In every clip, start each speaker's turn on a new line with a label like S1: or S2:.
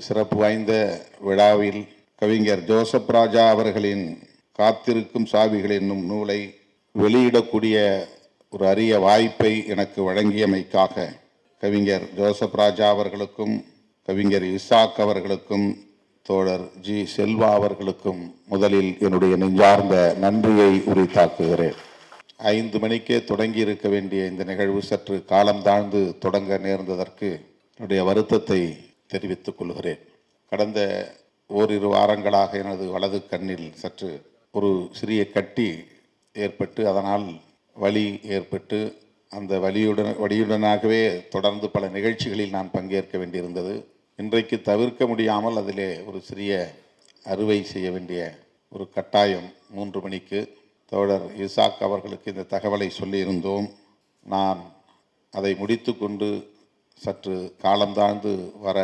S1: சிறப்பு வாய்ந்த விழாவில் கவிஞர் ஜோசப் ராஜா அவர்களின் காத்திருக்கும் சாவிகள் என்னும் நூலை வெளியிடக்கூடிய ஒரு அரிய வாய்ப்பை எனக்கு வழங்கியமைக்காக கவிஞர் ஜோசப் ராஜா அவர்களுக்கும் கவிஞர் இசாக் அவர்களுக்கும் தோழர் ஜி செல்வா அவர்களுக்கும் முதலில் என்னுடைய நெஞ்சார்ந்த நன்றியை உரித்தாக்குகிறேன். ஐந்து மணிக்கே தொடங்கி இருக்க வேண்டிய இந்த நிகழ்வு சற்று காலம் தாழ்ந்து தொடங்க நேர்ந்ததற்கு என்னுடைய வருத்தத்தை தெரிவித்துக் கொள்கிறேன். கடந்த ஓரிரு வாரங்களாக எனது வலது கண்ணில் சற்று ஒரு சிறிய கட்டி ஏற்பட்டு அதனால் வலி ஏற்பட்டு அந்த வலியுடன் வலியுடனாகவே தொடர்ந்து பல நிகழ்ச்சிகளில் நான் பங்கேற்க வேண்டியிருந்தது. இன்றைக்கு தவிர்க்க முடியாமல் அதிலே ஒரு சிறிய அறுவை செய்ய வேண்டிய ஒரு கட்டாயம் மூன்று மணிக்கு தோழர் இசாக் அவர்களுக்கு இந்த தகவலை சொல்லியிருந்தோம். நான் அதை முடித்துக்கொண்டு சற்று காலந்தாழ்ந்து வர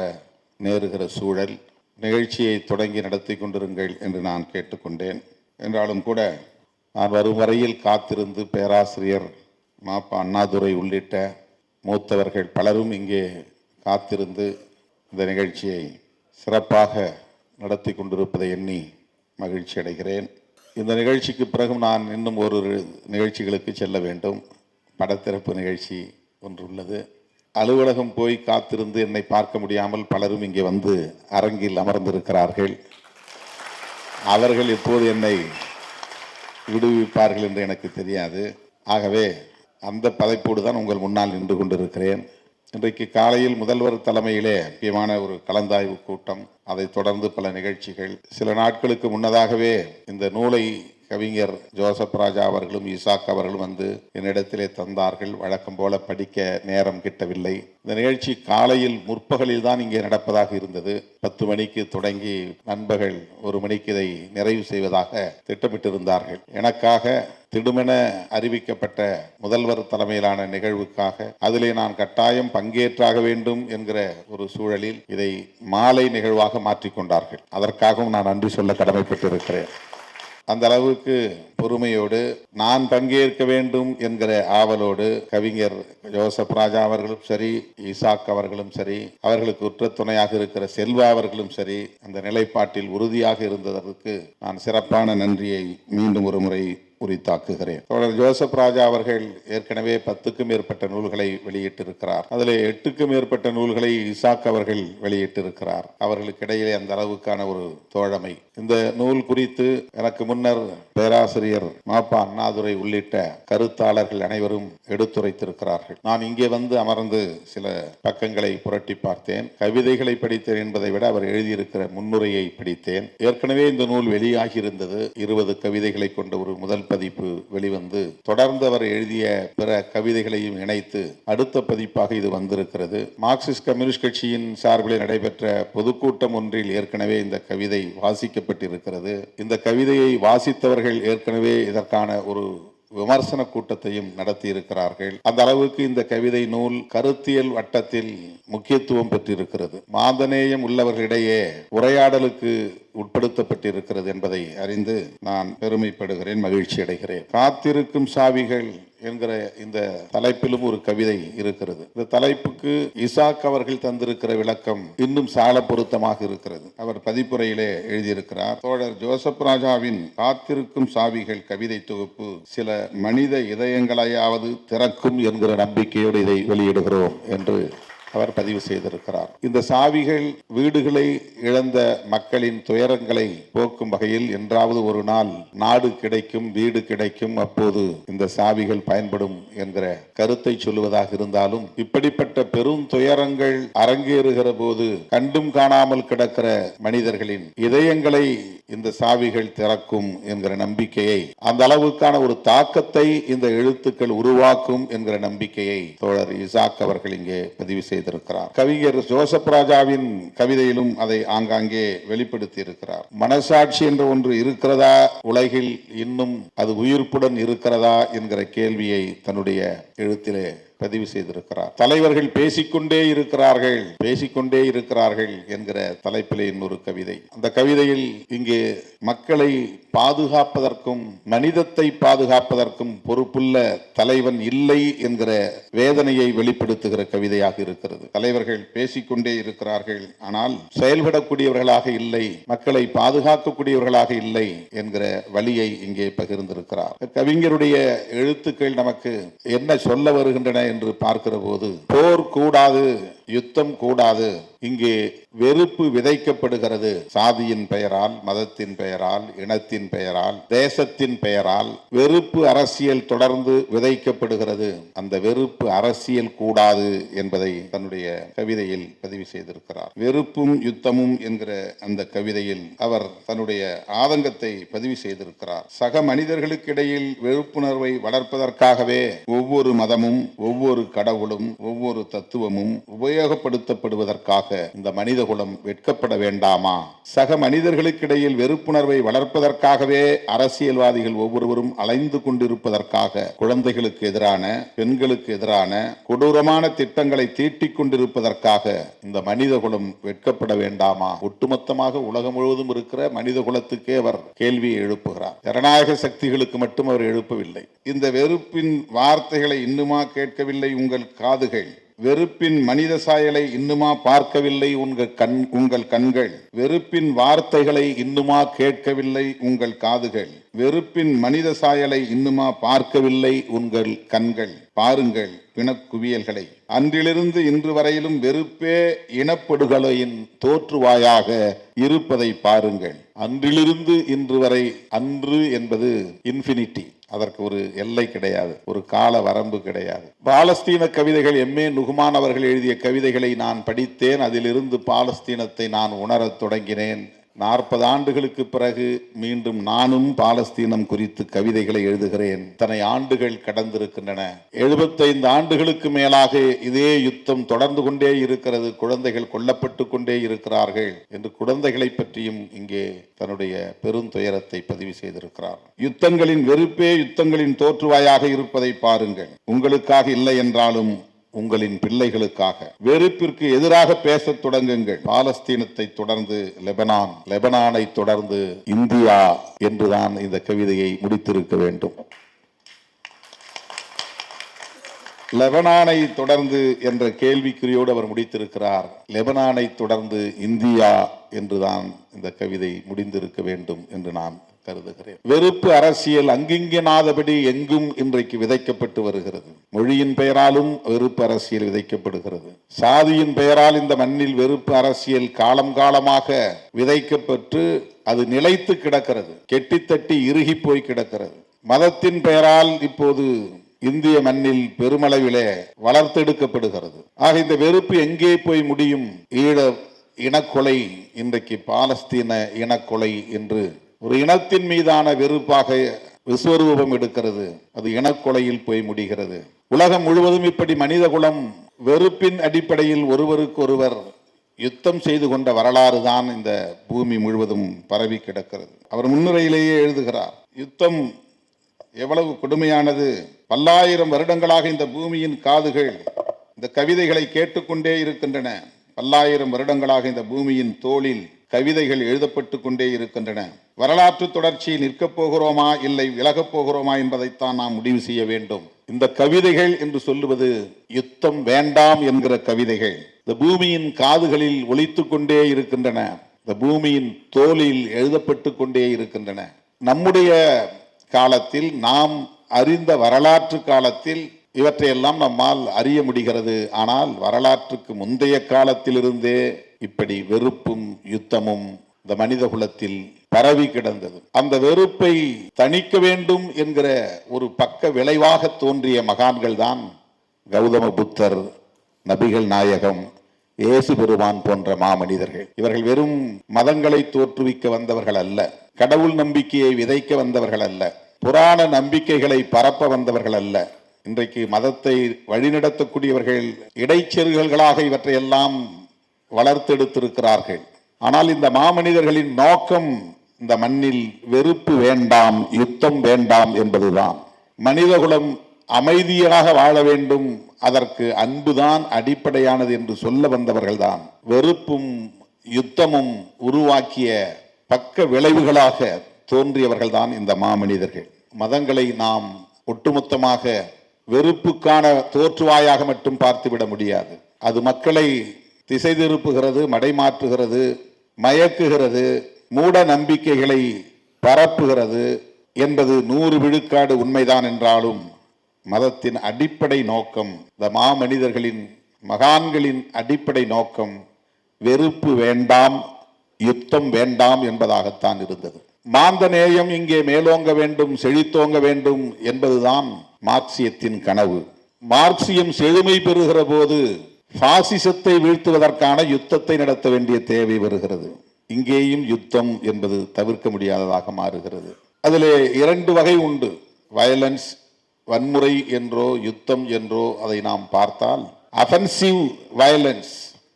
S1: நேருகிற சூழல் நிகழ்ச்சியை தொடங்கி நடத்தி கொண்டிருங்கள் என்று நான் கேட்டுக்கொண்டேன். என்றாலும் கூட நான் வரும் வரையில் காத்திருந்து பேராசிரியர் மாப்பா அண்ணாதுரை உள்ளிட்ட மூத்தவர்கள் பலரும் இங்கே காத்திருந்து இந்த நிகழ்ச்சியை சிறப்பாக நடத்தி கொண்டிருப்பதை எண்ணி மகிழ்ச்சி அடைகிறேன். இந்த நிகழ்ச்சிக்கு பிறகும் நான் இன்னும் ஒரு நிகழ்ச்சிகளுக்கு செல்ல வேண்டும். படத்திறப்பு நிகழ்ச்சி ஒன்று உள்ளது அலுவலகம் போய் காத்திருந்து என்னை பார்க்க முடியாமல் பலரும் இங்கே வந்து அரங்கில் அமர்ந்திருக்கிறார்கள். அவர்கள் இப்போது என்னை விடுவிப்பார்கள் என்று எனக்கு தெரியாது. ஆகவே அந்த பதைப்போடு தான் உங்கள் முன்னால் நின்று கொண்டிருக்கிறேன். இன்றைக்கு காலையில் முதல்வர் தலைமையிலே முக்கியமான ஒரு கலந்தாய்வு கூட்டம். அதைத் தொடர்ந்து பல நிகழ்ச்சிகள். சில நாட்களுக்கு முன்னதாகவே இந்த நூலை கவிஞர் ஜோசப் ராஜா அவர்களும் இசாக் அவர்களும் வந்து என்னிடத்திலே தந்தார்கள். வழக்கம் போல படிக்க நேரம் கிட்டவில்லை. இந்த நிகழ்ச்சி காலையில் முற்பகலில் தான் இங்கே நடப்பதாக இருந்தது. பத்து மணிக்கு தொடங்கி நண்பர்கள் ஒரு மணிக்கு இதை நிறைவு செய்வதாக திட்டமிட்டிருந்தார்கள். எனக்காக திடுமென அறிவிக்கப்பட்ட முதல்வர் தலைமையிலான நிகழ்வுக்காக அதிலே நான் கட்டாயம் பங்கேற்றாக வேண்டும் என்கிற ஒரு சூழலில் இதை மாலை நிகழ்வாக மாற்றிக்கொண்டார்கள். அதற்காகவும் நான் நன்றி சொல்ல கடமைப்பட்டிருக்கிறேன். அந்த அளவுக்கு பொறுமையோடு நான் பங்கேற்க வேண்டும் என்கிற ஆவலோடு கவிஞர் ஜோசப் ராஜா அவர்களும் சரி இசாக் அவர்களும் சரி அவர்களுக்கு உற்ற துணையாக இருக்கிற செல்வா அவர்களும் சரி அந்த நிலைப்பாட்டில் உறுதியாக இருந்ததற்கு நான் சிறப்பான நன்றியை மீண்டும் ஒரு முறை உரித்தாக்குகிறேன். தோழர் ஜோசப் ராஜா அவர்கள் ஏற்கனவே பத்துக்கும் மேற்பட்ட நூல்களை வெளியிட்டிருக்கிறார். அதில் எட்டுக்கும் மேற்பட்ட நூல்களை இசாக் அவர்கள் வெளியிட்டிருக்கிறார். அவர்களுக்கு இடையிலே அந்த அளவுக்கான ஒரு தோழமை. இந்த நூல் குறித்து எனக்கு முன்னர் பேராசிரியர் மாப்பா அண்ணாதுரை உள்ளிட்ட கருத்தாளர்கள் அனைவரும் எடுத்துரைத்திருக்கிறார்கள். நான் இங்கே வந்து அமர்ந்து சில பக்கங்களை புரட்டி பார்த்தேன். கவிதைகளை படித்தேன் என்பதை விட அவர் எழுதியிருக்கிற முன்னுரையை படித்தேன். ஏற்கனவே இந்த நூல் வெளியாகி இருந்தது இருபது கவிதைகளை கொண்ட ஒரு முதல் பதிப்பு வெளிவந்து தொடர்ந்து அவர் எழுதிய பிற கவிதைகளையும் இணைத்து அடுத்த பதிப்பாக இது வந்திருக்கிறது. மார்க்சிஸ்ட் கம்யூனிஸ்ட் கட்சியின் சார்பில் நடைபெற்ற பொதுக்கூட்டம் ஒன்றில் ஏற்கனவே இந்த கவிதை வாசிக்கப்பட்டிருக்கிறது. இந்த கவிதையை வாசித்தவர்கள் ஏற்கனவே இதற்கான ஒரு விமர்சன கூட்டத்தையும் நடத்தியிருக்கிறார்கள். அந்த அளவுக்கு இந்த கவிதை நூல் கருத்தியல் வட்டத்தில் முக்கியத்துவம் பெற்றிருக்கிறது. மாந்தநேயம் உள்ளவர்களிடையே உரையாடலுக்கு உட்படுத்தப்பட்டிருக்கிறது என்பதை அறிந்து நான் பெருமைப்படுகிறேன் மகிழ்ச்சி அடைகிறேன் காத்திருக்கும் சாவிகள் என்கிற இந்த தலைப்பிலும் ஒரு கவிதை இருக்கிறது. இந்த தலைப்புக்கு இசாக் அவர்கள் தந்திருக்கிற விளக்கம் இன்னும் சால பொருத்தமாக இருக்கிறது. அவர் பதிப்புரையிலே எழுதியிருக்கிறார் தோழர் ஜோசப் ராஜாவின் காத்திருக்கும் சாவிகள் கவிதை தொகுப்பு சில மனித இதயங்களையாவது திறக்கும் என்கிற நம்பிக்கையோடு இதை வெளியிடுகிறோம் என்று அவர் பதிவு செய்திருக்கிறார். இந்த சாவிகள் வீடுகளை இழந்த மக்களின் துயரங்களை போக்கும் வகையில் என்றாவது ஒரு நாள் நாடு கிடைக்கும் வீடு கிடைக்கும் அப்போது இந்த சாவிகள் பயன்படும் என்கிற கருத்தை சொல்லுவதாக இருந்தாலும் இப்படிப்பட்ட பெரும் துயரங்கள் அரங்கேறுகிற போது கண்டும் காணாமல் கிடக்கிற மனிதர்களின் இதயங்களை இந்த சாவிகள் திறக்கும் என்கிற நம்பிக்கையை அந்த அளவுக்கான ஒரு தாக்கத்தை இந்த எழுத்துக்கள் உருவாக்கும் என்கிற நம்பிக்கையை தோழர் இசாக் அவர்கள் இங்கே பதிவு செய்திருக்கிறார். கவிஞர் ஜோசப் ராஜாவின் கவிதையிலும் அதை ஆங்காங்கே வெளிப்படுத்தி இருக்கிறார் மனசாட்சி என்ற ஒன்று இருக்கிறதா? உலகில் இன்னும் அது உயிர்ப்புடன் இருக்கிறதா? என்கிற கேள்வியை தன்னுடைய எழுத்திலே பதிவு செய்திருக்கிறார். தலைவர்கள் பேசிக்கொண்டே இருக்கிறார்கள். பேசிக்கொண்டே இருக்கிறார்கள் என்கிற தலைப்பிலே இன்னொரு கவிதை. அந்த கவிதையில் இங்கே மக்களை பாதுகாப்பதற்கும் மனிதத்தை பாதுகாப்பதற்கும் பொறுப்புள்ள தலைவன் இல்லை என்கிற வேதனையை வெளிப்படுத்துகிற கவிதையாக இருக்கிறது. தலைவர்கள் பேசிக்கொண்டே இருக்கிறார்கள். ஆனால் செயல்படக்கூடியவர்களாக இல்லை மக்களை பாதுகாக்கக்கூடியவர்களாக இல்லை என்கிற வழியை இங்கே பகிர்ந்திருக்கிறார். கவிஞருடைய எழுத்துக்கள் நமக்கு என்ன சொல்ல வருகின்றன என்று பார்க்கிற போது போர் கூடாது. யுத்தம் கூடாது. இங்கே வெறுப்பு விதைக்கப்படுகிறது. சாதியின் பெயரால் மதத்தின் பெயரால் இனத்தின் பெயரால் தேசத்தின் பெயரால் வெறுப்பு அரசியல் தொடர்ந்து விதைக்கப்படுகிறது. அந்த வெறுப்பு அரசியல் கூடாது என்பதை தன்னுடைய கவிதையில் பதிவு செய்திருக்கிறார். வெறுப்பும் யுத்தமும் என்கிற அந்த கவிதையில் அவர் தன்னுடைய ஆதங்கத்தை பதிவு செய்திருக்கிறார். சக மனிதர்களுக்கிடையில் வெறுப்புணர்வை வளர்ப்பதற்காகவே ஒவ்வொரு மதமும் ஒவ்வொரு கடவுளும் ஒவ்வொரு தத்துவமும் உபயோகப்படுத்தப்படுவதற்காக இந்த மனிதகுலம் வெட்கப்பட வேண்டாமா? சக மனிதர்களுக்கிடையில் வெறுப்புணர்வை வளர்ப்பதற்காகவே அரசியல்வாதிகள் ஒவ்வொருவரும் அலைந்து கொண்டிருப்பதற்காக குழந்தைகளுக்கு எதிரான பெண்களுக்கு எதிரான கொடூரமான திட்டங்களை தீட்டிக் கொண்டிருப்பதற்காக இந்த மனிதகுலம் வெட்கப்பட வேண்டாமா? ஒட்டுமொத்தமாக உலகம் முழுவதும் இருக்கிற மனித குலத்துக்கே அவர் கேள்வியை எழுப்புகிறார். ஜனநாயக சக்திகளுக்கு மட்டும் அவர் எழுப்பவில்லை. இந்த வெறுப்பின் வார்த்தைகளை இன்னுமா கேட்கவில்லை உங்கள் காதுகள். வெறுப்பின் மனித சாயலை இன்னுமா பார்க்கவில்லை உங்கள் கண் உங்கள் கண்கள். வெறுப்பின் வார்த்தைகளை இன்னுமா கேட்கவில்லை உங்கள் காதுகள். வெறுப்பின் மனித சாயலை இன்னுமா பார்க்கவில்லை உங்கள் கண்கள். பாருங்கள் பிணக்குவியல்களை. அன்றிலிருந்து இன்று வரையிலும் வெறுப்பே இனப்படுகொலையின் தோற்றுவாயாக இருப்பதை பாருங்கள். அன்றிலிருந்து இன்று வரை அன்று என்பது இன்ஃபினிட்டி அதற்கு ஒரு எல்லை கிடையாது ஒரு கால வரம்பு கிடையாது. பாலஸ்தீன கவிதைகள் எம்ஏ நுகுமான் அவர்கள் எழுதிய கவிதைகளை நான் படித்தேன். அதிலிருந்து பாலஸ்தீனத்தை நான் உணரத் தொடங்கினேன். நாற்பது ஆண்டுகளுக்கு பிறகு மீண்டும் நானும் பாலஸ்தீனம் குறித்து கவிதைகளை எழுதுகிறேன். இத்தனை ஆண்டுகள் கடந்திருக்கின்றன. எழுபத்தைந்து ஆண்டுகளுக்கு மேலாக இதே யுத்தம் தொடர்ந்து கொண்டே இருக்கிறது. குழந்தைகள் கொல்லப்பட்டு கொண்டே இருக்கிறார்கள் என்று குழந்தைகளை பற்றியும் இங்கே தன்னுடைய பெருந்துயரத்தை பதிவு செய்திருக்கிறார். யுத்தங்களின் வெறுப்பே யுத்தங்களின் தோற்றுவாயாக இருப்பதை பாருங்கள். உங்களுக்காக இல்லை என்றாலும் உங்களின் பிள்ளைகளுக்காக. வெறுப்பிற்கு எதிராக பேச தொடங்குங்கள். பாலஸ்தீனத்தை தொடர்ந்து லெபனான் லெபனானை தொடர்ந்து இந்தியா என்றுதான் இந்த கவிதையை முடித்திருக்க வேண்டும். லெபனானை தொடர்ந்து என்ற கேள்விக்குறியோடு அவர் முடித்திருக்கிறார். லெபனானை தொடர்ந்து இந்தியா என்றுதான் இந்த கவிதை முடிந்திருக்க வேண்டும் என்று நான் கருதுகிறேன். வெறுப்பு அரசியல் அங்கிங்கனாதபடி எங்கும் இன்றைக்கு விதைக்கப்பட்டு வருகிறது. மொழியின் பெயராலும் வெறுப்பு அரசியல் விதைக்கப்படுகிறது. சாதியின் பெயரால் இந்த மண்ணில் வெறுப்பு அரசியல் காலம் காலமாக விதைக்கப்பட்டு அது நிலைத்து கிடக்கிறது. கெட்டித்தட்டி இறுகி போய் கிடக்கிறது. மதத்தின் பெயரால் இப்போது இந்திய மண்ணில் பெருமளவிலே வளர்த்தெடுக்கப்படுகிறது. ஆக இந்த வெறுப்பு எங்கே போய் முடியும்? ஈழ இனக்கொலை இன்றைக்கு பாலஸ்தீன இனக்கொலை என்று ஒரு இனத்தின் மீதான வெறுப்பாக விஸ்வரூபம் எடுக்கிறது. அது இனக்கொலையில் போய் முடிகிறது. உலகம் முழுவதும் இப்படி மனிதகுலம் வெறுப்பின் அடிப்படையில் ஒருவருக்கொருவர் யுத்தம் செய்து கொண்ட வரலாறு தான் இந்த பூமி முழுவதும் பரவி கிடக்கிறது. அவர் முன்னுரையிலேயே எழுதுகிறார் யுத்தம் எவ்வளவு கொடுமையானது. பல்லாயிரம் வருடங்களாக இந்த பூமியின் காதுகள் இந்த கவிதைகளை கேட்டுக்கொண்டே இருக்கின்றன. பல்லாயிரம் வருடங்களாக இந்த பூமியின் தோளில் கவிதைகள் எழுதப்பட்டு கொண்டே இருக்கின்றன. வரலாற்று தொடர்ச்சி நிற்கப் போகிறோமா இல்லை விலகப் போகிறோமா என்பதைத்தான் நாம் முடிவு செய்ய வேண்டும். இந்த கவிதைகள் என்று சொல்லுவது யுத்தம் வேண்டாம் என்கிற கவிதைகள். இந்த பூமியின் காதுகளில் ஒலித்து கொண்டே இருக்கின்றன. இந்த பூமியின் தோலில் எழுதப்பட்டு கொண்டே இருக்கின்றன. நம்முடைய காலத்தில் நாம் அறிந்த வரலாற்று காலத்தில் இவற்றையெல்லாம் நம்மால் அறிய முடிகிறது. ஆனால் வரலாற்றுக்கு முந்தைய காலத்திலிருந்தே இப்படி வெறுப்பும் யுத்தமும் இந்த மனித குலத்தில் பரவி கிடந்தது. அந்த வெறுப்பை தணிக்க வேண்டும் என்கிற ஒரு பக்க விளைவாக தோன்றிய மகான்கள் தான் கௌதம புத்தர் நபிகள் நாயகம் இயேசு பெருமான் போன்ற மாமனிதர்கள். இவர்கள் வெறும் மதங்களை தோற்றுவிக்க வந்தவர்கள் அல்ல கடவுள் நம்பிக்கையை விதைக்க வந்தவர்கள் அல்ல புராண நம்பிக்கைகளை பரப்ப வந்தவர்கள் அல்ல இன்றைக்கு மதத்தை வழிநடத்தக்கூடியவர்கள் இடைச்செருகல்களாக இவற்றையெல்லாம் வளர்த்தெடுத்திருக்கிறார்கள் ஆனால் இந்த மாமனிதர்களின் நோக்கம் இந்த மண்ணில் வெறுப்பு வேண்டாம் யுத்தம் வேண்டாம் என்பதுதான். மனிதகுலம் அமைதியாக வாழ வேண்டும் அதற்கு அன்புதான் அடிப்படையானது என்று சொல்ல வந்தவர்கள்தான். வெறுப்பும் யுத்தமும் உருவாக்கிய பக்க விளைவுகளாக தோன்றியவர்கள்தான் இந்த மாமனிதர்கள். மதங்களை நாம் ஒட்டுமொத்தமாக வெறுப்புக்கான தோற்றுவாயாக மட்டும் பார்த்துவிட முடியாது. அது மக்களை திசை திருப்புகிறது மடைமாற்றுகிறது மயக்குகிறது மூட நம்பிக்கைகளை பரப்புகிறது என்பது நூறு விழுக்காடு உண்மைதான் என்றாலும் மதத்தின் அடிப்படை நோக்கம் இந்த மாமனிதர்களின் மகான்களின் அடிப்படை நோக்கம் வெறுப்பு வேண்டாம் யுத்தம் வேண்டாம் என்பதாகத்தான் இருந்தது. மாந்த நேயம் இங்கே மேலோங்க வேண்டும் செழித்தோங்க வேண்டும் என்பதுதான் மார்க்சியத்தின் கனவு. மார்க்சியம் செழுமை பெறுகிற போது பாசிசத்தை வீழ்த்துவதற்கான யுத்தத்தை நடத்த வேண்டிய தேவை வருகிறது. இங்கேயும் யுத்தம் என்பது தவிர்க்க முடியாததாக மாறுகிறது. அதிலே இரண்டு வகை உண்டு. வயலன்ஸ் வன்முறை என்றோ யுத்தம் என்றோ அதை நாம் பார்த்தால் அஃபென்சிவ் வயலன்ஸ்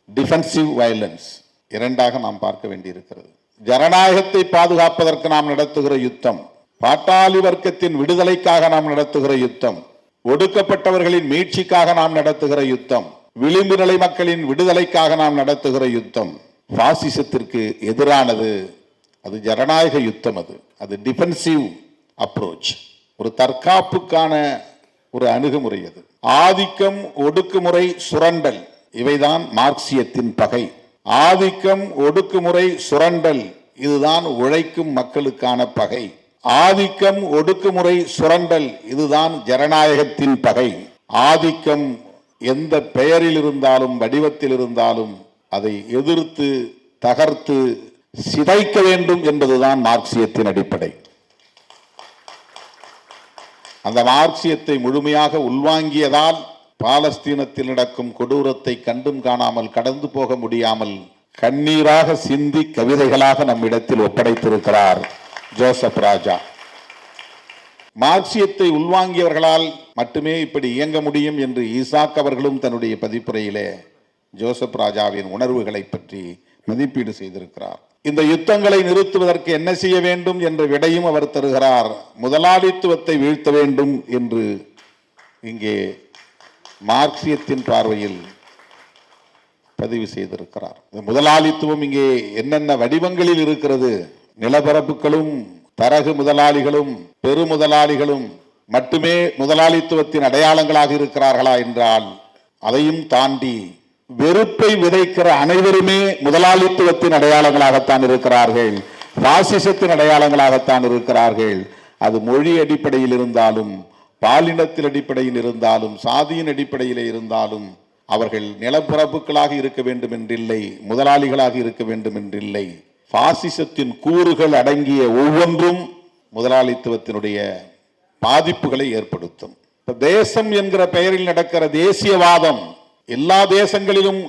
S1: டிஃபென்சிவ் வயலன்ஸ் இரண்டாக நாம் பார்க்க வேண்டியிருக்கிறது. ஜனநாயகத்தை பாதுகாப்பதற்கு நாம் நடத்துகிற யுத்தம் பாட்டாளி வர்க்கத்தின் விடுதலைக்காக நாம் நடத்துகிற யுத்தம் ஒடுக்கப்பட்டவர்களின் மீட்சிக்காக நாம் நடத்துகிற யுத்தம் விளிம்பு நிலை மக்களின் விடுதலைக்காக நாம் நடத்துகிற யுத்தம் பாசிசத்திற்கு எதிரானது. அது ஜனநாயக யுத்தம் அது. அது டிஃபென்சிவ் அப்ரோச் ஒரு தற்காப்புக்கான ஒரு அணுகுமுறை அது. ஆதிக்கம் ஒடுக்குமுறை சுரண்டல். இவைதான் மார்க்சியத்தின் பகை. ஆதிக்கம் ஒடுக்குமுறை சுரண்டல் இதுதான் உழைக்கும் மக்களுக்கான பகை. ஆதிக்கம் ஒடுக்குமுறை சுரண்டல் இதுதான் ஜனநாயகத்தின் பகை. ஆதிக்கம் எந்த பெயரில் இருந்தாலும் வடிவத்தில் இருந்தாலும் அதை எதிர்த்து தகர்த்து சிதைக்க வேண்டும் என்பதுதான் மார்க்சியத்தின் அடிப்படை. அந்த மார்க்சியத்தை முழுமையாக உள்வாங்கியதால் பாலஸ்தீனத்தில் நடக்கும் கொடூரத்தை கண்டும் காணாமல் கடந்து போக முடியாமல் கண்ணீராக சிந்தி கவிதைகளாக நம்மிடத்தில் ஒப்படைத்திருக்கிறார் ஜோசப் ராஜா. மார்க்சியத்தை உள்வாங்கியவர்களால் மட்டுமே இப்படி இயங்க முடியும் என்று ஈசாக் அவர்களும் தன்னுடைய பதிப்புரையிலே ஜோசப் ராஜாவின் உணர்வுகளை பற்றி மதிப்பீடு செய்திருக்கிறார். இந்த யுத்தங்களை நிறுத்துவதற்கு என்ன செய்ய வேண்டும் என்ற விடையும் அவர் தருகிறார். முதலாளித்துவத்தை வீழ்த்த வேண்டும் என்று இங்கே மார்க்சியத்தின் பார்வையில் பதிவு செய்திருக்கிறார். முதலாளித்துவம் இங்கே என்னென்ன வடிவங்களில் இருக்கிறது? நிலப்பரப்புகளும் தரகு முதலாளிகளும் பெருமுதலாளிகளும் மட்டுமே முதலாளித்துவத்தின் அடையாளங்களாக இருக்கிறார்களா என்றால் அதையும் தாண்டி வெறுப்பை விதைக்கிற அனைவருமே முதலாளித்துவத்தின் அடையாளங்களாகத்தான் இருக்கிறார்கள். பாசிசத்தின் அடையாளங்களாகத்தான் இருக்கிறார்கள். அது மொழி அடிப்படையில் இருந்தாலும் பாலினத்தின் அடிப்படையில் இருந்தாலும் சாதியின் அடிப்படையில் இருந்தாலும் அவர்கள் நிலப்பரப்புகளாக இருக்க வேண்டும் என்றில்லை முதலாளிகளாக இருக்க வேண்டும் என்றில்லை பாசிசத்தின் கூறுகள் அடங்கிய ஒவ்வொன்றும் முதலாளித்துவத்தினுடைய பாதிப்புகளை ஏற்படுத்தும். தேசம் என்கிற பெயரில் நடக்கிற தேசியவாதம் எல்லா தேசங்களிலும்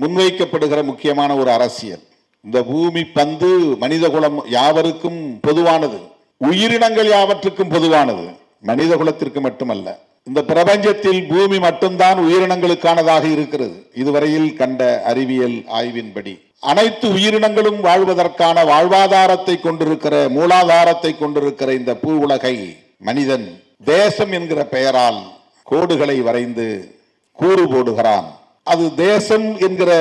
S1: முன்வைக்கப்படுகிற முக்கியமான ஒரு அரசியல். இந்த பூமி பந்து மனிதகுலம் யாவருக்கும் பொதுவானது. உயிரினங்கள் யாவற்றுக்கும் பொதுவானது. மனித குலத்திற்கு மட்டுமல்ல இந்த பிரபஞ்சத்தில் பூமி மட்டும்தான் உயிரினங்களுக்கானதாக இருக்கிறது. இதுவரையில் கண்ட அறிவியல் ஆய்வின்படி அனைத்து உயிரினங்களும் வாழ்வதற்கான வாழ்வாதாரத்தை கொண்டிருக்கிற மூலாதாரத்தை கொண்டிருக்கிற இந்த பூ உலகை மனிதன் தேசம் என்கிற பெயரால் கோடுகளை வரைந்து கூறு போடுகிறான். அது தேசம் என்கிற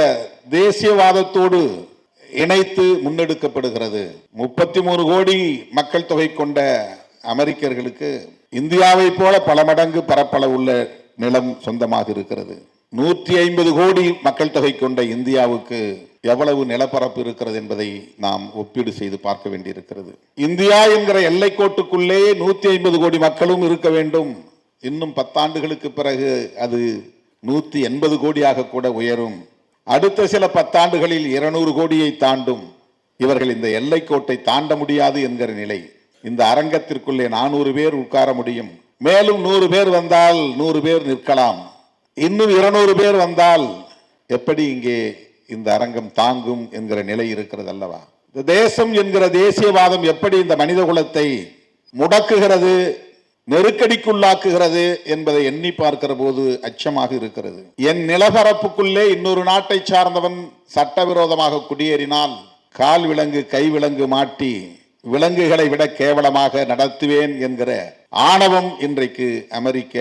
S1: தேசியவாதத்தோடு இணைத்து முன்னெடுக்கப்படுகிறது. முப்பத்தி மூணு கோடி மக்கள் தொகை கொண்ட அமெரிக்கர்களுக்கு இந்தியாவை போல பல மடங்கு பரப்பளவு உள்ள நிலம் சொந்தமாக இருக்கிறது. நூற்றி ஐம்பது கோடி மக்கள் தொகை கொண்ட இந்தியாவுக்கு எவ்வளவு நிலப்பரப்பு இருக்கிறது என்பதை நாம் ஒப்பீடு செய்து பார்க்க வேண்டியிருக்கிறது. இந்தியா என்கிற எல்லைக்கோட்டுக்குள்ளே நூற்றி ஐம்பது கோடி மக்களும் இருக்க வேண்டும். இன்னும் பத்தாண்டுகளுக்கு பிறகு அது நூற்றி எண்பது கோடியாக கூட உயரும். அடுத்த சில பத்தாண்டுகளில் இருநூறு கோடியை தாண்டும். இவர்கள் இந்த எல்லைக்கோட்டை தாண்ட முடியாது என்கிற நிலை. இந்த அரங்கத்திற்குள்ளே நானூறு பேர் உட்கார முடியும். மேலும் நூறு பேர் வந்தால் நூறு பேர் நிற்கலாம். இன்னும் இருநூறு பேர் வந்தால் எப்படி இங்கே இந்த அரங்கம் தாங்கும் என்கிற நிலை இருக்கிறது அல்லவா இந்த தேசம் என்கிற தேசியவாதம் எப்படி இந்த மனித குலத்தை முடக்குகிறது நெருக்கடிக்குள்ளாக்குகிறது என்பதை எண்ணி பார்க்கிற போது அச்சமாக இருக்கிறது. என் நிலப்பரப்புக்குள்ளே இன்னொரு நாட்டை சார்ந்தவன் சட்டவிரோதமாக குடியேறினால் கால் விலங்கு கை விலங்கு மாட்டி விலங்குகளை விட கேவலமாக நடத்துவேன் என்கிற ஆணவம் இன்றைக்கு அமெரிக்க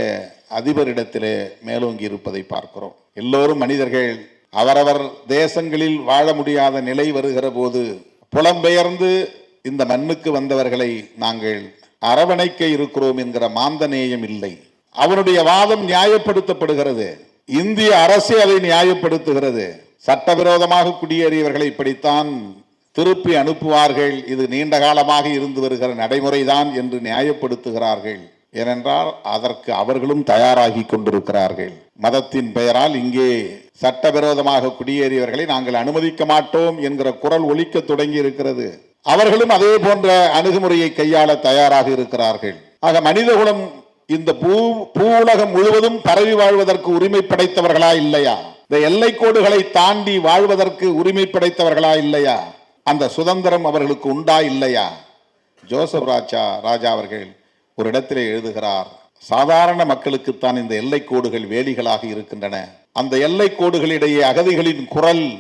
S1: அதிபரிடத்திலே மேலோங்கி இருப்பதை பார்க்கிறோம். எல்லோரும் மனிதர்கள் அவரவர் தேசங்களில் வாழ முடியாத நிலை வருகிற போது புலம்பெயர்ந்து இந்த மண்ணுக்கு வந்தவர்களை நாங்கள் அரவணைக்க இருக்கிறோம் என்கிற மாந்தநேயம் இல்லை. அவனுடைய வாதம் நியாயப்படுத்தப்படுகிறது. இந்திய அரசு அதை நியாயப்படுத்துகிறது. சட்டவிரோதமாக குடியேறியவர்களை இப்படித்தான் திருப்பி அனுப்புவார்கள். இது நீண்ட காலமாக இருந்து வருகிற நடைமுறைதான் என்று நியாயப்படுத்துகிறார்கள். ஏனென்றால் அதற்கு அவர்களும் தயாராகி கொண்டிருக்கிறார்கள். மதத்தின் பெயரால் இங்கே சட்டவிரோதமாக குடியேறியவர்களை நாங்கள் அனுமதிக்க மாட்டோம் என்கிற குரல் ஒலிக்க தொடங்கி இருக்கிறது அவர்களும் அதே போன்ற அணுகுமுறையை கையாள தயாராக இருக்கிறார்கள். ஆக மனிதகுலம் இந்த பூ பூவுலகம் முழுவதும் பரவி வாழ்வதற்கு உரிமை படைத்தவர்களா இல்லையா? இந்த எல்லை கோடுகளை தாண்டி வாழ்வதற்கு உரிமை படைத்தவர்களா இல்லையா? அந்த சுதந்திரம் அவர்களுக்கு உண்டா இல்லையா? ஜோசப் ராஜா ராஜா அவர்கள் ஒரு இடத்திலே எழுதுகிறார் சாதாரண மக்களுக்குத்தான் இந்த எல்லைக்கோடுகள் வேலிகளாக இருக்கின்றன. அந்த எல்லைக்கோடுகளிடையே அகதிகளின் குரல்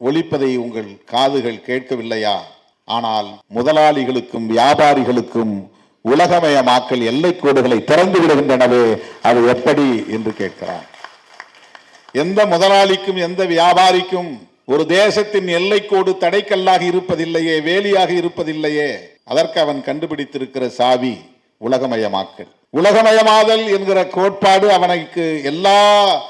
S1: ஒலிப்பதை உங்கள் காதுகள் கேட்கவில்லையா? ஆனால் முதலாளிகளுக்கும் வியாபாரிகளுக்கும் உலகமயமாக்கல் எல்லைக்கோடுகளை திறந்து விடுகின்றனவே அது எப்படி? என்று கேட்கிறார். எந்த முதலாளிக்கும் எந்த வியாபாரிக்கும் ஒரு தேசத்தின் எல்லைக்கோடு தடைக்கல்லாக இருப்பதில்லையே வேலியாக இருப்பதில்லையே. அதற்கு அவன் கண்டுபிடித்திருக்கிற சாவி உலகமயமாக்கல். உலகமயமாதல் என்கிற கோட்பாடு அவனுக்கு எல்லா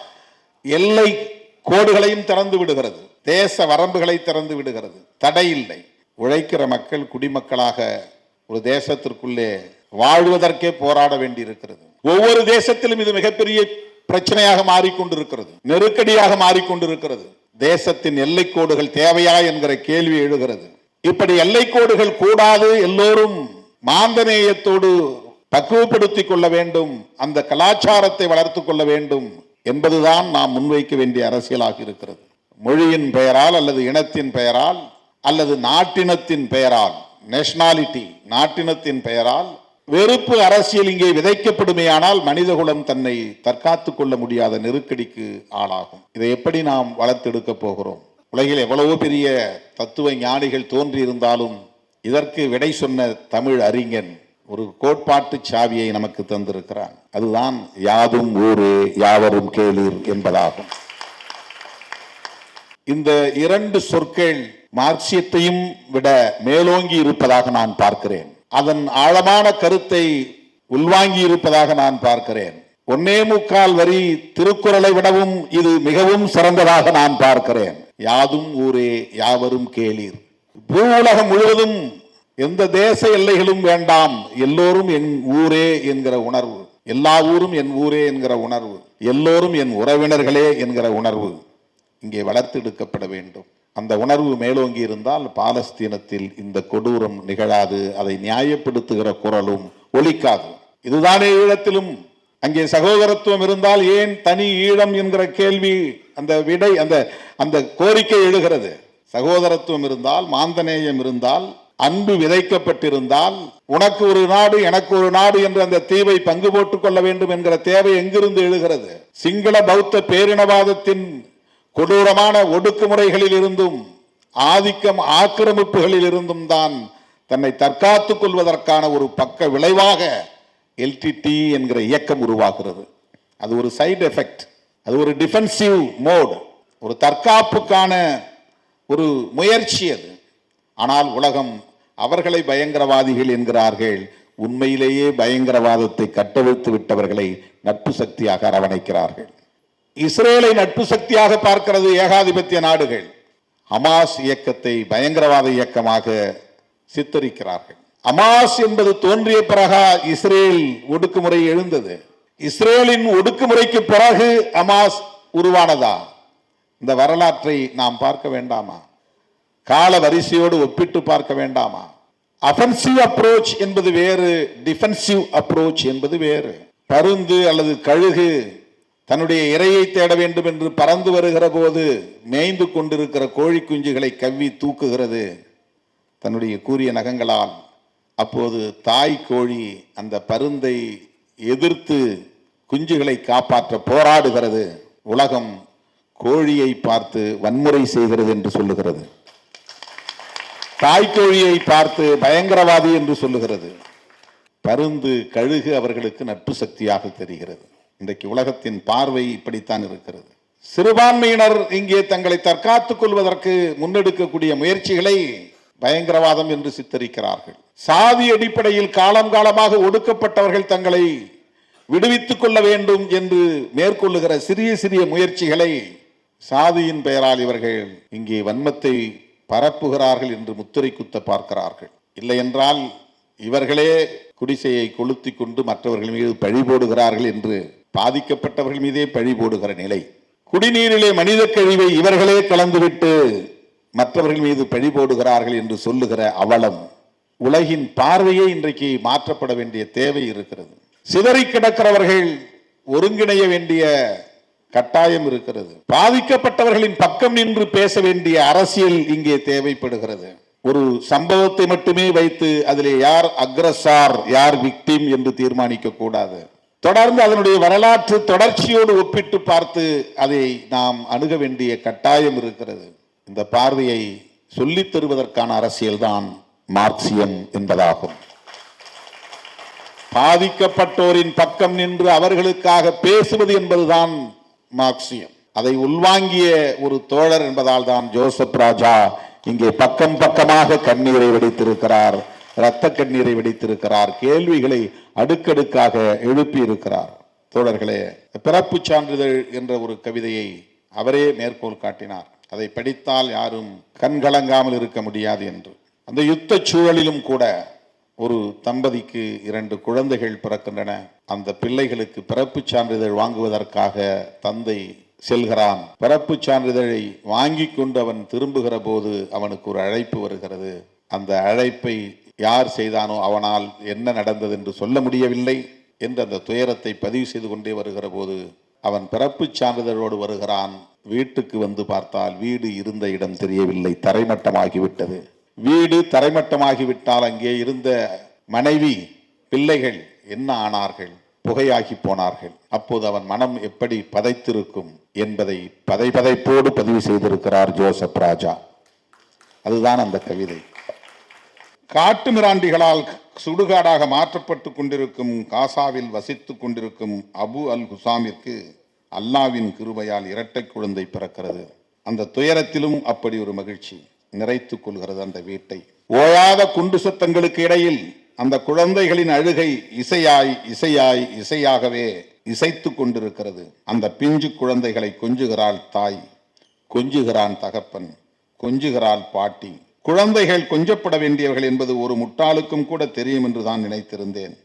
S1: எல்லை கோடுகளையும் திறந்து விடுகிறது. தேச வரம்புகளை திறந்து விடுகிறது. தடை இல்லை. உழைக்கிற மக்கள் குடிமக்களாக ஒரு தேசத்திற்குள்ளே வாழ்வதற்கே போராட வேண்டியிருக்கிறது. ஒவ்வொரு தேசத்திலும் இது மிகப்பெரிய பிரச்சனையாக மாறிக்கொண்டிருக்கிறது. நெருக்கடியாக மாறிக்கொண்டிருக்கிறது. தேசத்தின் எல்லைக்கோடுகள் தேவையா என்கிற கேள்வி எழுகிறது. இப்படி எல்லைக்கோடுகள் கூடாது எல்லோரும் மாந்தநேயத்தோடு பக்குவப்படுத்திக் கொள்ள வேண்டும் அந்த கலாச்சாரத்தை வளர்த்துக் கொள்ள வேண்டும் என்பதுதான் நாம் முன்வைக்க வேண்டிய அரசியலாக இருக்கிறது. மொழியின் பெயரால் அல்லது இனத்தின் பெயரால் அல்லது நாட்டினத்தின் பெயரால் நேஷனாலிட்டி நாட்டினத்தின் பெயரால் வெறுப்பு அரசியல் இங்கே விதைக்கப்படுமேயானால் மனிதகுலம் தன்னை தற்காத்துக் கொள்ள முடியாத நெருக்கடிக்கு ஆளாகும். இதை எப்படி நாம் வளர்த்தெடுக்க போகிறோம்? உலகில் எவ்வளவோ பெரிய தத்துவ ஞானிகள் தோன்றியிருந்தாலும் இதற்கு விடை சொன்ன தமிழ் அறிஞன் ஒரு கோட்பாட்டு சாவியை நமக்கு தந்திருக்கிறான். அதுதான் யாதும் ஊரே யாவரும் கேளீர் என்பதாகும். இந்த இரண்டு சொற்கள் மார்க்சியத்தையும் விட மேலோங்கி இருப்பதாக நான் பார்க்கிறேன். அதன் ஆழமான கருத்தை உள்வாங்கி இருப்பதாக நான் பார்க்கிறேன். ஒன்னே முக்கால் வரி திருக்குறளை விடவும் இது மிகவும் சிறந்ததாக நான் பார்க்கிறேன். யாதும் ஊரே யாவரும் கேளீர். பூ உலகம் முழுவதும் எந்த தேச எல்லைகளும் வேண்டாம். எல்லோரும் என் ஊரே என்கிற உணர்வு. எல்லா ஊரும் என் ஊரே என்கிற உணர்வு. எல்லோரும் என் உறவினர்களே என்கிற உணர்வு. இங்கே வளர்த்தெடுக்கப்பட வேண்டும். அந்த உணர்வு மேலோங்கி இருந்தால் பாலஸ்தீனத்தில் இந்த கொடூரம் நிகழாது அதை நியாயப்படுத்துகிற குரலும் ஒலிக்காது. இதுதானே ஈழத்திலும். அங்கே சகோதரத்துவம் இருந்தால் ஏன் தனி ஈழம் என்கிற கேள்வி அந்த விடை அந்த அந்த கோரிக்கை எழுகிறது. சகோதரத்துவம் இருந்தால் மாந்தநேயம் இருந்தால் அன்பு விதைக்கப்பட்டிருந்தால் உனக்கு ஒரு நாடு எனக்கு ஒரு நாடு என்று அந்த தீவை பங்கு போட்டுக் கொள்ள வேண்டும் என்கிற தேவை எங்கிருந்து எழுகிறது? சிங்கள பௌத்த பேரினவாதத்தின் கொடூரமான ஒடுக்குமுறைகளில் இருந்தும் ஆதிக்கம் ஆக்கிரமிப்புகளில் இருந்தும் தான் தன்னை தற்காத்துக் கொள்வதற்கான ஒரு பக்க விளைவாக எல்டிடி என்கிற இயக்கம் உருவாகிறது. அது ஒரு சைடு எஃபெக்ட் அது ஒரு டிஃபென்சிவ் மோட் ஒரு தற்காப்புக்கான ஒரு முயற்சி அது. ஆனால் உலகம் அவர்களை பயங்கரவாதிகள் என்கிறார்கள். உண்மையிலேயே பயங்கரவாதத்தை கட்டவிழ்த்து விட்டவர்களை நட்பு சக்தியாக அரவணைக்கிறார்கள். இஸ்ரேலை நட்பு சக்தியாக பார்க்கிறது ஏகாதிபத்திய நாடுகள். ஹமாஸ் இயக்கத்தை பயங்கரவாத இயக்கமாக சித்தரிக்கிறார்கள். அமாஸ் என்பது தோன்றிய பிறகா இஸ்ரேல் ஒடுக்குமுறை எழுந்தது. இஸ்ரேலின் ஒடுக்குமுறைக்கு பிறகு அமாஸ் உருவானதா? இந்த வரலாற்றை நாம் பார்க்க வேண்டாமா? கால வரிசையோடு ஒப்பிட்டு பார்க்க வேண்டாமா? அஃபென்சிவ் அப்ரோச் என்பது வேறு டிஃபென்சிவ் அப்ரோச் என்பது வேறு. பருந்து அல்லது கழுகு தன்னுடைய இரையை தேட வேண்டும் என்று பறந்து வருகிற போது மேய்ந்து கொண்டிருக்கிற கோழி குஞ்சுகளை கவ்வி தூக்குகிறது. தன்னுடைய கூரிய நகங்களால் அப்போது தாய் கோழி அந்த பருந்தை எதிர்த்து குஞ்சுகளை காப்பாற்ற போராடுகிறது. உலகம் கோழியை பார்த்து வன்முறை செய்கிறது என்று சொல்லுகிறது. தாய்க்கோழியை பார்த்து பயங்கரவாதி என்று சொல்லுகிறது. பருந்து கழுகு அவர்களுக்கு நட்பு சக்தியாக தெரிகிறது. இன்றைக்கு உலகத்தின் பார்வை இப்படித்தான் இருக்கிறது. சிறுபான்மையினர் இங்கே தங்களை தற்காத்துக் கொள்வதற்கு முன்னெடுக்கக்கூடிய முயற்சிகளை பயங்கரவாதம் என்று சித்தரிக்கிறார்கள். சாதி அடிப்படையில் காலம் காலமாக ஒடுக்கப்பட்டவர்கள் தங்களை விடுவித்துக் கொள்ள வேண்டும் என்று மேற்கொள்ளுகிற சிறிய சிறிய முயற்சிகளை சாதியின் பெயரால் இவர்கள் இங்கே வன்மத்தை பரப்புகிறார்கள் என்று முத்திரை குத்த பார்க்கிறார்கள். இல்லை என்றால் இவர்களே குடிசையை கொளுத்தி கொண்டு மற்றவர்கள் மீது பழி போடுகிறார்கள் என்று பாதிக்கப்பட்டவர்கள் மீதே பழி போடுகிற நிலை. குடிநீரிலே மனித கழிவை இவர்களே கலந்துவிட்டு மற்றவர்கள் மீது பழி போடுகிறார்கள் என்று சொல்லுகிற அவலம் உலகின் பார்வையே இன்றைக்கு மாற்றப்பட வேண்டிய தேவை இருக்கிறது. சிதறி கிடக்கிறவர்கள் ஒருங்கிணைய வேண்டிய கட்டாயம் இருக்கிறது. பாதிக்கப்பட்டவர்களின் பக்கம் நின்று பேச வேண்டிய அரசியல் இங்கே தேவைப்படுகிறது. ஒரு சம்பவத்தை மட்டுமே வைத்து அதிலே யார் அக்ரஸார் யார் விக்டிம் என்று தீர்மானிக்க கூடாது. தொடர்ந்து அதனுடைய வரலாற்று தொடர்ச்சியோடு ஒப்பிட்டு பார்த்து அதை நாம் அணுக வேண்டிய கட்டாயம் இருக்கிறது. இந்த பார்வையை சொல்லித் தருவதற்கான அரசியல்தான் மார்க்சியம் என்பதாகும். பாதிக்கப்பட்டோரின் பக்கம் நின்று அவர்களுக்காக பேசுவது என்பதுதான் மார்க்சியம். அதை உள்வாங்கிய ஒரு தோழர் என்பதால் தான் ஜோசப் ராஜா இங்கே பக்கம் பக்கமாக கண்ணீரை வெடித்திருக்கிறார். இரத்த கண்ணீரை வெடித்திருக்கிறார். கேள்விகளை அடுக்கடுக்காக எழுப்பியிருக்கிறார். தோழர்களே பிறப்பு சான்றிதழ் என்ற ஒரு கவிதையை அவரே மேற்கோள் காட்டினார். அதை படித்தால் யாரும் கண்கலங்காமல் இருக்க முடியாது என்று. அந்த யுத்த சூழலிலும் கூட ஒரு தம்பதிக்கு இரண்டு குழந்தைகள் பிறக்கின்றன. அந்த பிள்ளைகளுக்கு பிறப்புச் சான்றிதழ் வாங்குவதற்காக தந்தை செல்கிறான். பிறப்பு சான்றிதழை வாங்கி கொண்டு அவன் திரும்புகிற போது அவனுக்கு ஒரு அழைப்பு வருகிறது. அந்த அழைப்பை யார் செய்தானோ அவனால் என்ன நடந்தது என்று சொல்ல முடியவில்லை என்று அந்த துயரத்தை பதிவு செய்து கொண்டே வருகிற போது அவன் பிறப்புச் சான்றிதழோடு வருகிறான். வீட்டுக்கு வந்து பார்த்தால் வீடு இருந்த இடம் தெரியவில்லை. தரைமட்டமாகிவிட்டது. வீடு தரைமட்டமாகிவிட்டால் அங்கே இருந்த மனைவி பிள்ளைகள் என்ன ஆனார்கள்? புகையாகி போனார்கள். அப்போது அவன் மனம் எப்படி பதைத்திருக்கும் என்பதை பதை பதைப்போடு பதிவு செய்திருக்கிறார் ஜோசப் ராஜா. அதுதான் அந்த கவிதை. காட்டு மிராண்டிகளால் சுடுகாடாக மாற்றப்பட்டு கொண்டிருக்கும் காசாவில் வசித்துக் கொண்டிருக்கும் அபு அல் குசாமிற்கு அல்லாவின் கிருபையால் இரட்டை குழந்தை பிறக்கிறது. அந்த துயரத்திலும் அப்படி ஒரு மகிழ்ச்சி நிறைத்துக் கொள்கிறது அந்த வீட்டை. ஓயாத குண்டு சத்தங்களுக்கு இடையில் அந்த குழந்தைகளின் அழுகை இசையாய் இசையாய் இசையாகவே இசைத்துக் கொண்டிருக்கிறது. அந்த பிஞ்சு குழந்தைகளை கொஞ்சுகிறாள் தாய் கொஞ்சுகிறான் தகப்பன் கொஞ்சுகிறாள் பாட்டி குழந்தைகள் கொஞ்சப்பட வேண்டியவர்கள் என்பது ஒரு முட்டாளுக்கும் கூட தெரியும் என்று தான் நினைத்திருந்தேன்.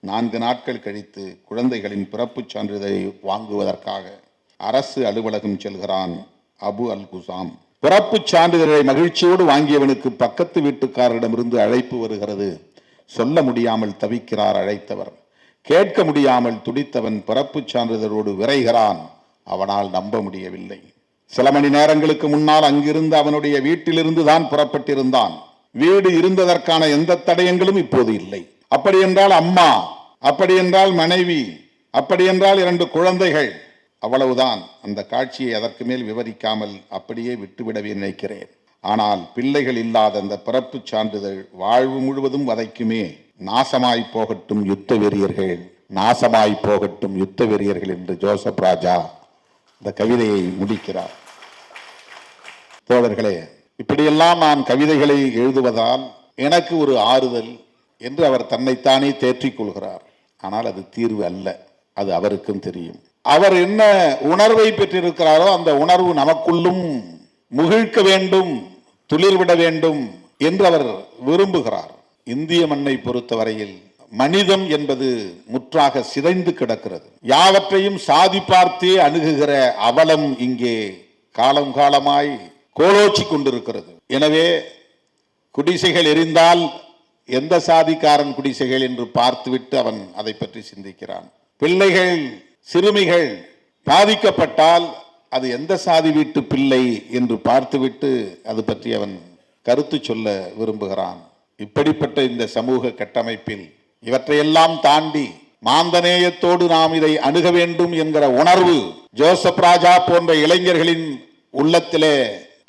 S1: நான்கு நாட்கள் கழித்து குழந்தைகளின் பிறப்புச் சான்றிதழை வாங்குவதற்காக அரசு அலுவலகம் செல்கிறான் அபு அல் குசாம் பிறப்புச் சான்றிதழை மகிழ்ச்சியோடு வாங்கியவனுக்கு பக்கத்து வீட்டுக்காரரிடமிருந்து அழைப்பு வருகிறது. சொல்ல முடியாமல் தவிக்கிறார் அழைத்தவர். கேட்க முடியாமல் துடித்தவன் பிறப்புச் சான்றிதழோடு விரைகிறான். அவனால் நம்ப முடியவில்லை. சில மணி நேரங்களுக்கு முன்னால் அங்கிருந்து அவனுடைய வீட்டிலிருந்து தான் புறப்பட்டிருந்தான். வீடு இருந்ததற்கான எந்த தடயங்களும் இப்போது இல்லை. அப்படி என்றால் அம்மா அப்படி என்றால் மனைவி அப்படி என்றால் இரண்டு குழந்தைகள். அவ்வளவுதான். அந்த காட்சியை அதற்கு மேல் விவரிக்காமல் அப்படியே விட்டுவிடவே நினைக்கிறேன். ஆனால் பிள்ளைகள் இல்லாத அந்த பிறப்பு சான்றிதழ் வாழ்வு முழுவதும் வதைக்குமே. நாசமாய் போகட்டும் யுத்த வெறியர்கள் நாசமாய் போகட்டும் யுத்த வெறியர்கள் என்று ஜோசப் ராஜா இந்த கவிதையை முடிக்கிறார். தோழர்களே இப்படியெல்லாம் நான் கவிதைகளை எழுதுவதால் எனக்கு ஒரு ஆறுதல் என்று அவர் தன்னைத்தானே தேற்றிக் கொள்கிறார். ஆனால் அது தீர்வு அல்ல அது அவருக்கும் தெரியும். அவர் என்ன உணர்வை பெற்றிருக்கிறாரோ அந்த உணர்வு நமக்குள்ளும் முகிழ்க்க வேண்டும் துளிர்விட வேண்டும் என்று அவர் விரும்புகிறார். இந்திய மண்ணை பொறுத்தவரையில் மனிதம் என்பது முற்றாக சிதைந்து கிடக்கிறது. யாவற்றையும் சாதி பார்த்தே அணுகுகிற அவலம் இங்கே காலம் காலமாய் கோலோச்சி கொண்டிருக்கிறது. எனவே குடிசைகள் எரிந்தால் எந்த சாதிக்காரன் குடிசைகள் என்று பார்த்துவிட்டு அவன் அதை பற்றி சிந்திக்கிறான். பிள்ளைகள் சிறுமிகள் பாதிக்கப்பட்டால் அது எந்த சாதி வீட்டு பிள்ளை என்று பார்த்துவிட்டு அது பற்றி அவன் கருத்து சொல்ல விரும்புகிறான். இப்படிப்பட்ட இந்த சமூக கட்டமைப்பில் இவற்றையெல்லாம் தாண்டி மாந்தநேயத்தோடு நாம் இதை அணுக வேண்டும் என்கிற உணர்வு ஜோசப் ராஜா போன்ற இளைஞர்களின் உள்ளத்திலே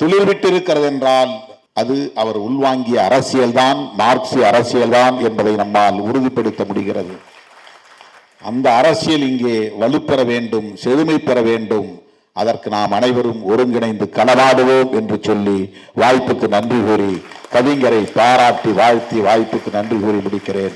S1: துளிர்விட்டிருக்கிறது என்றால் அது அவர் உள்வாங்கிய அரசியல்தான் மார்க்சிய அரசியல்தான் என்பதை நம்மால் உறுதிப்படுத்த முடிகிறது. அந்த அரசியல் இங்கே வலுப்பெற வேண்டும் செழுமை பெற வேண்டும். அதற்கு நாம் அனைவரும் ஒருங்கிணைந்து களமாடுவோம் என்று சொல்லி வாய்ப்புக்கு நன்றி கூறி கவிஞரை பாராட்டி வாழ்த்தி வாய்ப்புக்கு நன்றி கூறி முடிக்கிறேன்.